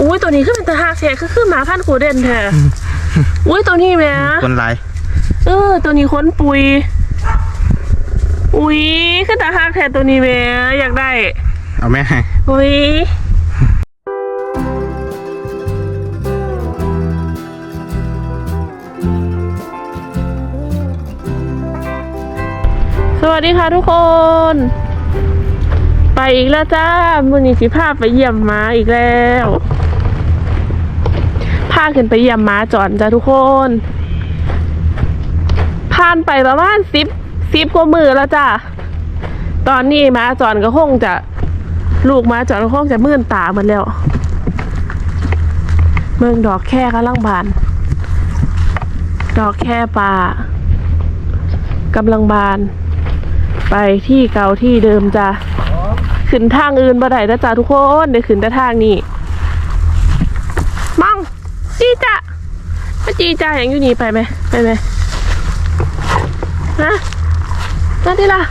อุ้ยตัวนี้คือเป็นตาหักแท้คือคือหมาพันธุ์โกลเด้นแท้อุ้ยตัวนี้แหม่คนหลายเออ ตัวนี้ค้นปุย อุ้ยคือตาหักแท้ตัวนี้แหม่อยากได้ เอาแม่ให้อุ้ยสวัสดีค่ะทุกคน ไปอีกแล้วจ้ามือนี้สิพาไปเยี่ยมหมาอีกแล้วพาขึ้นไปเยี่ยมหมาจอนจ้าทุกคนผ่านไปประมาณสิบสิบกว่ามือแล้วจ้าตอนนี้หมาจอนก็คงจะลูกหมาจอนก็คงจะมื่นตาหมดแล้ว เมืองดอกแค่กำลังบาน ดอกแค่ป่ากำลังบาน ไปที่เก่าที่เดิมจ้ะขึ้นทางอื่นบ่ได้นะจ้ะทุกคนเดี๋ยวขึ้นแต่ทางนี้มั่งจีจ้ะมา จีจ้าอย่างอยู่นี่ไปไหมไปไหมฮะนั่นที่ล่ะ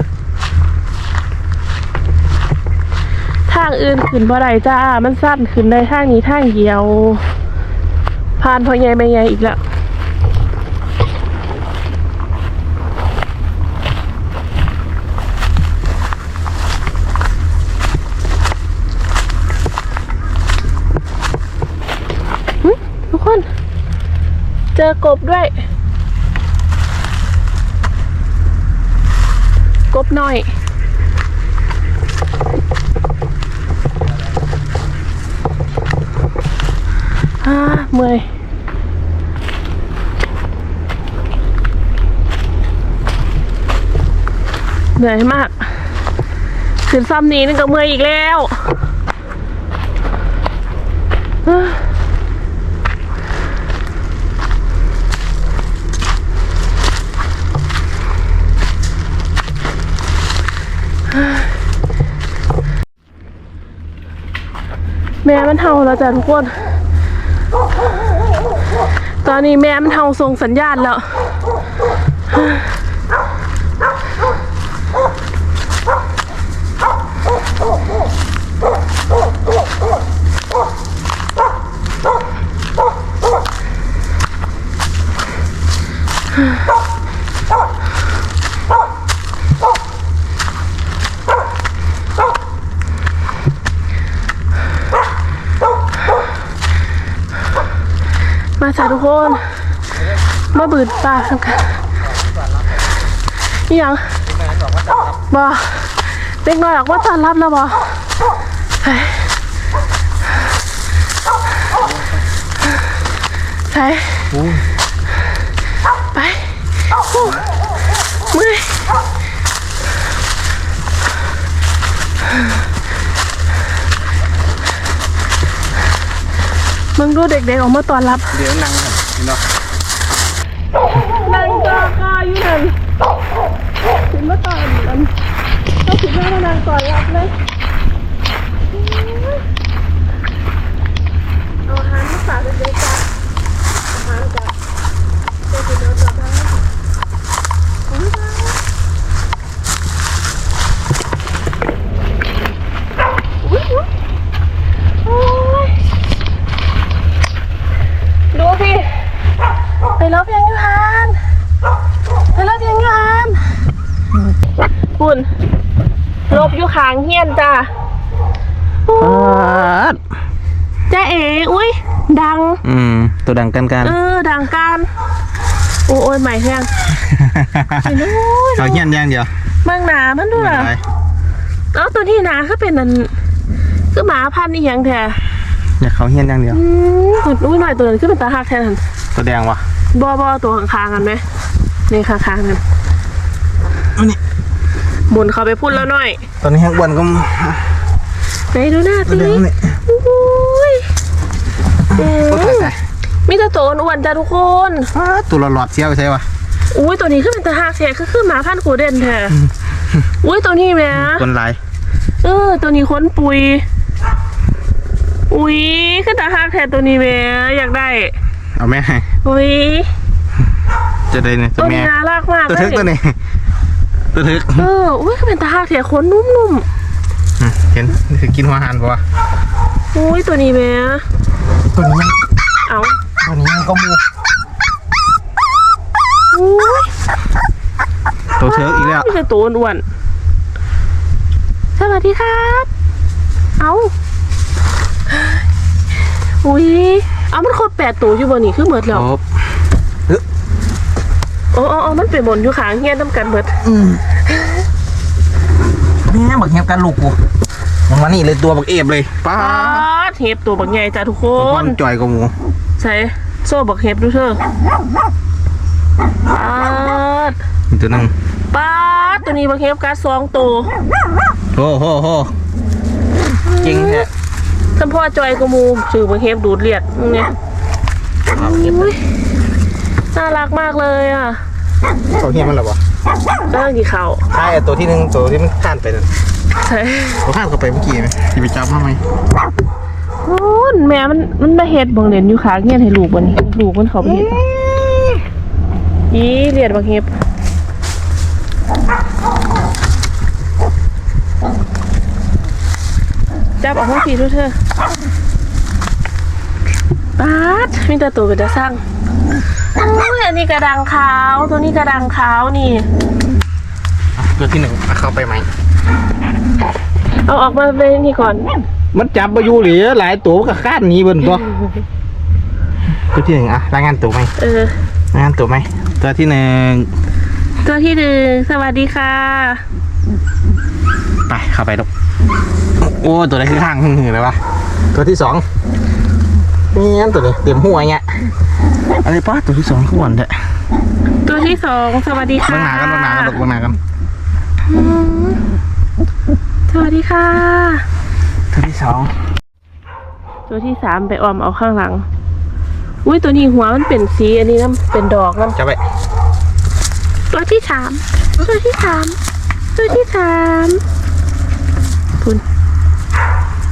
ทางอื่นขึ้นบ่ได้จ้า มันสั้นขึ้นได้ทางนี้ทางเดียว ผ่านพอใหญ่ไม่ใหญ่อีกแล้ว หึทุกคน เจอกบด้วย กบหน่อย อ่าเมื่อยเหนื่อยมากขึ้นซ้ำนี้นั่ก็เมื่อยอีกแล้ว ม่มันเห่าแล้วจ้ะทุกคน ตอนนี้แม่มันเห่าส่งสัญญาณแล้ว จ้ะทุกคนมาบืดปลาทำกันนี่ยังบอเด็กน้อยออกว่าต้อนรับแล้วบอใช่ใช่ไปโอ้เมื่อย มึงดูเด็กๆออกมาต้อนรับ เดี๋ยวนั่งกันเนาะนั่งจอคาอยู่นั่นถึงมาตอนนั้นเขาถึงมานั่งก่อนรับเลยเอาอาหารมาฝากเด็กๆจ้ะอาหารจ้ะเด็กๆเดินกลับมาอุ๊ยตายอุ๊ยอุ๊ยโอ้ยดูพี่ ไปรอบยังอยู่ฮานไปรอบยังอยู่ฮานคุณลบอยู่ ขางเฮียนจ้าปัดจ้าเอ๋อุ้ย ดัง อืม ตัวดังกันกันเออ ดังการโอ้โอ้ยใหม่แห้งเห็นดูเขาเฮี้ยนอย่างเดียวเมืองหนามันดูไม่ล่ะเป็นไรเอ้าตัวที่หนาคือเป็นนันคือหมาพันธุ์อีหยังแท้เนี่ยเขาเฮี้ยนอย่างเดียวอืมอุ้ยหน่อยตัวนั้นคือเป็นตาหักแท้นันตัวแดงวะบอบอตัวข้างๆกันไหมนี่ข้างๆกันอันนี้ หมุนเขาไปพุ่นแล้วหน่อย ตอนนี้แห้งอ้วนก็ไหนดูหน้าตัวสิแดงนี่อุ้ยอืตัวใส่มใส่มีแต่ตัวอ้วนๆจ้าทุกคนปัดตัวหลอดๆเสียวไปใช่ปะอุ้ยตัวนี้คือเป็นตาหักแท้คือคือหมาพันธุ์โกลเด้นแท้อุ้ยตัวนี้แหม่คนหลายเออ ตัวนี้ค้นปุย อุ้ยคือตาหักแท้ตัวนี้แหม่อยากได้ เอาแม่ให้อุ้ยจะได้เนี่ยตัตัววแม่นี้น่ารักมากตัวทึกตัวนี้ ตัวทึกเอออุ้ยคือเป็นตาหักแท้ขนนุ่มอืมเห็นนี่คือกินหัวหันปะวะๆอุ้ยตัวนี้แหม่ก็มูอุ้ยตัวเทิร์กอีกแล้วนี่คือตัวอ้วนๆสวัสดีครับ เอาอุ้ยเอามันครบแปดตัวอยู่บนนี่คือเหมือนคแล้วรบ โอ้โอ้มันเป็นบนอยู่ขางเงี้ยน้ำกันเบิดนี่บักเห็บกันลูกกูมันมานี่เลยตัวบักเอฟเลยป้าปาดเห็บตัวบักใหญ่จ้ะทุกคคนนจอยกับหมูใส่โซ่บักเห็บดูเถอะปาดอีกตัวหนึงปาดตัวนี้บักเห็บกัดสองตัวโอ้โหโหจริงแท้ท่านพ่อจอยกระมูชื่อบักเห็บดูดเลือดไงอุ้ยน่ารักมากเลยอะ ตัวเห็บมันหรอวะเรื่องกี่เขาใช่ตัวที่หนึ่งตัวที่มันข้านไปนั่นใช่ตัวข้านเข้าไปเมื่อกี้ไหมที่ไปจับมาไหมโอ้ยแม่มันมันมาเห็ดบังเหรียญอยู่ขางเงี้ยให้ลูกมันลูกมันเขาไปเห็ดอีเลียดบักเห็บจับออกมาทีด้วยเธอปาดมีแต่ตัวเป็นตาสร้างโอ้ยอันนี้กระดังขาวตัวนี้กระดังขาวนี่อะตัวที่หนึ่งเอาเข้าไปไหม เอาออกมาเลยนี่ก่อน มันจับมาอยู่หรือหลายตัวก็ข้านหนี้เบิ่นตัว ตัวที่หนึ่งอะรายงานตัวไหมเออ รายงานตัวไหม ตัวที่หนึ่งตัวที่หนึ่งสวัสดีค่ะ ไปเข้าไปลูกโอ้ตัวไหนคือข้างหึ่งๆเลยวะตัวที่สองนี่งั้นตัวนี้เต็มหัวเงี้ย อะไรป้าตัวที่สองขวนเด้อตัวที่สองสวัสดีค่ะเบิ่งหนากันเบิ่งหนากันลูกเบิ่งหนากันอืมสวัสดีค่ะ ตัวที่สองตัวที่สามไปออมเอาข้างหลัง อุ้ยตัวนี้หัวมันเป็นสีอันนี้น้ำเป็นดอกน้จับไปำตัวที่สามตัวที่สามตัวที่สามคุณ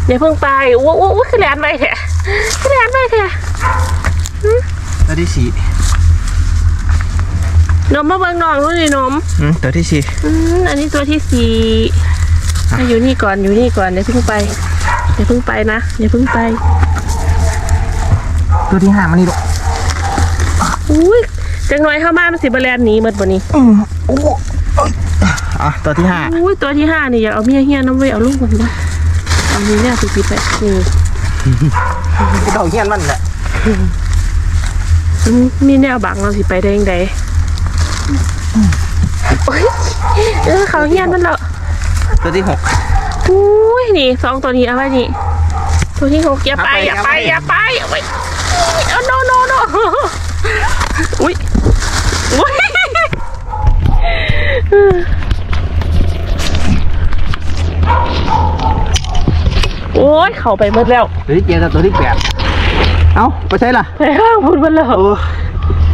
อย่าเพิ่งไปโอ้โหโอ้คือแลนไปแท้คือแลนไปแท้ ตัวที่สี่นมมาเบิ่งน้องดูดินมอืมตัวที่สี่อืมอันนี้ตัวที่สี่อะอยู่นี่ก่อนอยู่นี่ก่อนอย่าเพิ่งไปอย่าเพิ่งไปนะอย่าเพิ่งไป ตัวที่ห้ามานี่ลูกอุ้ยจังน้อยเข้ามามันสิบแลนหนีหมดบ่นี้อืมโอ้โหอะตัวที่ห้าอุ้ยตัวที่ห้านี่อยากเอาเมียเฮียน้ำไว้เอาลูกมันนะเอานี้เนี่ยปิดๆไปนี่เต่าเงี้ยนมันแหละ อืมมีแนวบังเราสิไปได้ยังไงโอ้ยเออเขาเฮียนมันแล้วตัวที่หกอุ้ยนี่สองตัวนี้เอาไว้นี่ ตัวที่หกอย่าไปอย่าไปอย่าไปเอาไว้เอา no no no อุ้ยอุ้ยโอ้ย เข้าไปหมดแล้วตัวที่เจ็ดกับตัวที่แปด เอ้าไปใช่ล่ะไปห้างพูดหมดแล้วเออ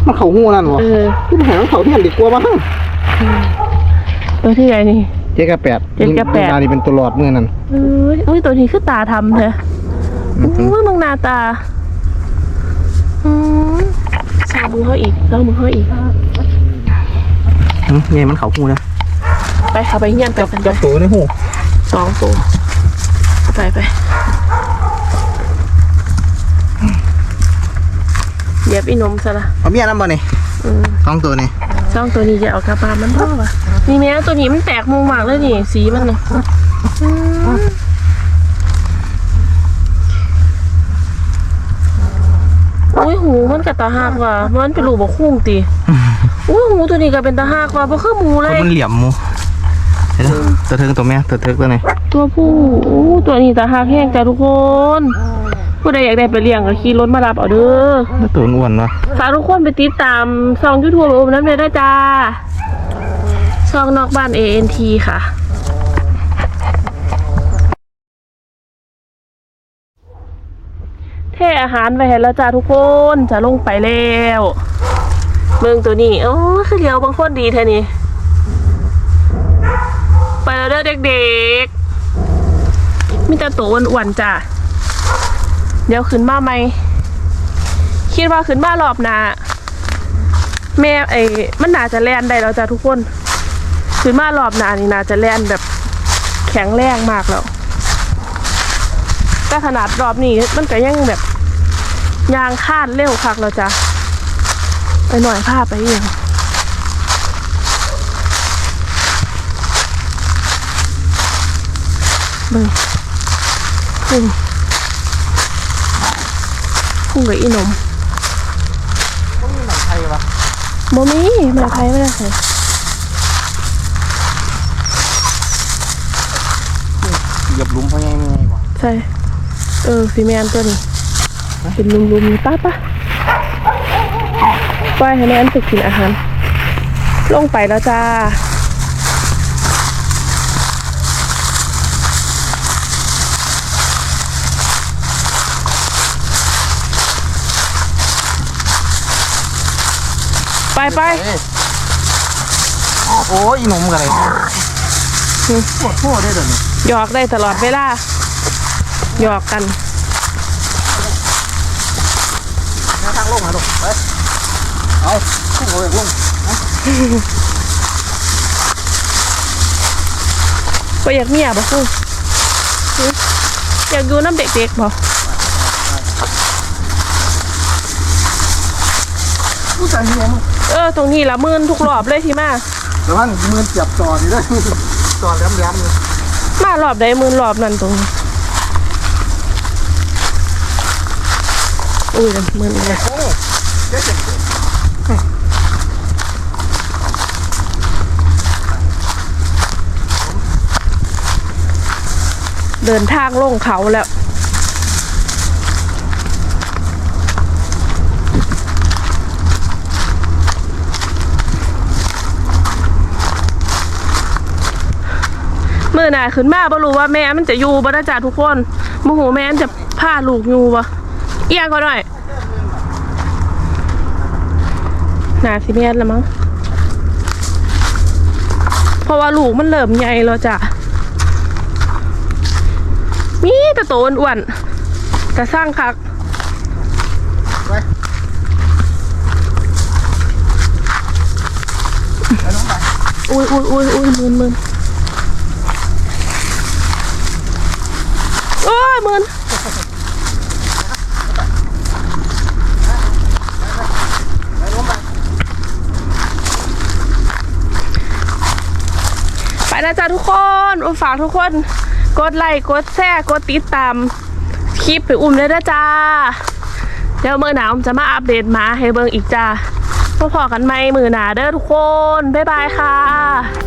มันเขาหูนั่นวะเออที่ไหนมันเขาที่หันดีกว่ามั้งตัวที่ไหนนี่เจ็ดกับแปดเจ็ดกับแปดตานี่เป็นตัวหลอดเมื่อนั้นเอ้ยอุ้ยตัวนี้คือตาทำเถอะอุ้ยมึงหนาตาอืมสาวมือเขาอีกสาวมือเขาอีกอืมเนี่ยมันเขาหูนะไปเข้าไปเงียนไปกันไปจับตัวในหูสองตัวไปไป เหยียบอีนมซะละเอาเมียน้ำบ่นี่อืมสองตัวนี่สองตัวนี้จะเอากลับบ้านมันพ่อวะนี่แม่ตัวนี้มันแตกมุมมากเลยนี่สีมันเนี่ยอืมอุ้ยหูมันกับตาหักว่ะมันเป็นรูปบกคุ้งตีอุ้ยหูตัวนี้ก็เป็นตาหักว่ะเพราะคือหมูเลคนยมันเหลี่ยมมูเห็นไหมตัวเทิงตัวแม่ตัวเทิงตัวไหนตัวผู้อู้ตัวนี้ตาหักแห้งจ้ะทุกคน ผู้ใดอยากได้ไปเลี้ยงก็ขี่รถมารับเอาเด้อแล้วตัวอ้วนวะฝากทุกคนไปติดตามช่องยูทูบโอมน้ำเลยได้จ้าช่องนอกบ้าน ANT ค่ะเทอาหารไปให้แล้วจ้าทุกคนจะลงไปแล้วเมืองตัวนี้โอ้คือเลี้ยวบางคนดีแท้นี่ไปแล้วเด้อเด็กๆมีแต่ตัวอ้วนๆจ้า เดี๋ยวขึ้นมาไหมคิดว่าขึ้นมารอบหน้าแม่ไอ้มันน่าจะแล่นได้แล้วจ้ะทุกคนขึ้นมารอบหน้านี่น่าจะแล่นแบบแข็งแรงมากแล้วแต่ขนาดรอบนี้มันก็ยังแบบยางคาดเร็วคักแล้วจ้ะหน่อยภาพไปอีกเบิ่งพุ่ง พุ่งกับอีหนมต้องมีหนังไทยวะโมมีแม่ไทยไม่ได้ใส่เหยียบหลุมเพราะไงไม่ไงวะใช่เออซีเมนตัวนี้เป็นลุมๆนี่ป้าป้าปล่อยให้แม่อันไปกินอาหาร ลงไปแล้วจ้า ไปไปเอ้ยโอ้ยอีหนุ่มกันเลยปวดหัวได้เดี๋ยวนี้หยอกได้ตลอดเวลาหยอกกันแนวทางลงนะลูกไปเอาพุ่งเอาเลยลงก็อยากเมียบ่คือหึอยากอยู่น้ำเด็กๆบ่ผู้ชายเฮียมึง เออตรงนี้ละหมื่นทุกรอบเลยที่มาแต่ว่ามือเจ็บจอดีด้วยจอแหลมๆเลยมารอบใดหมื่นรอบนั่นตรงนี้อุ้ยหมื่นเลยโอ้เจ๊เจ็บเดินทางลงเขาแล้ว เมื่อหนาขึ้นมาบ่รู้ว่าแม่มันจะอยู่บ่นะจ๊ะทุกคนโมโหแม่มันจะพาลูกอยู่บ่เอียงก็หน่อยหนาสิแม่นละมั้งเพราะว่าลูกมันเริ่มใหญ่แล้วจ้ะมีแต่โตอ้วนๆแต่สร้างคักไปไปน้องไปอุ้ยอุ้ยอุ้ยอุ้ยมืนมืน โอ้ยมืนไปแล้วจ้าทุกคนอุ้มฝากทุกคน กดไลค์กดแชร์กดติดตามคลิปไปอุ้มเลยนะจ้าเดี๋ยวมือหนาวจะมาอัปเดตมาให้เบิ่งอีกจ้าพอๆกันไหมมือหนาเด้อทุกคน บ๊ายบายค่ะ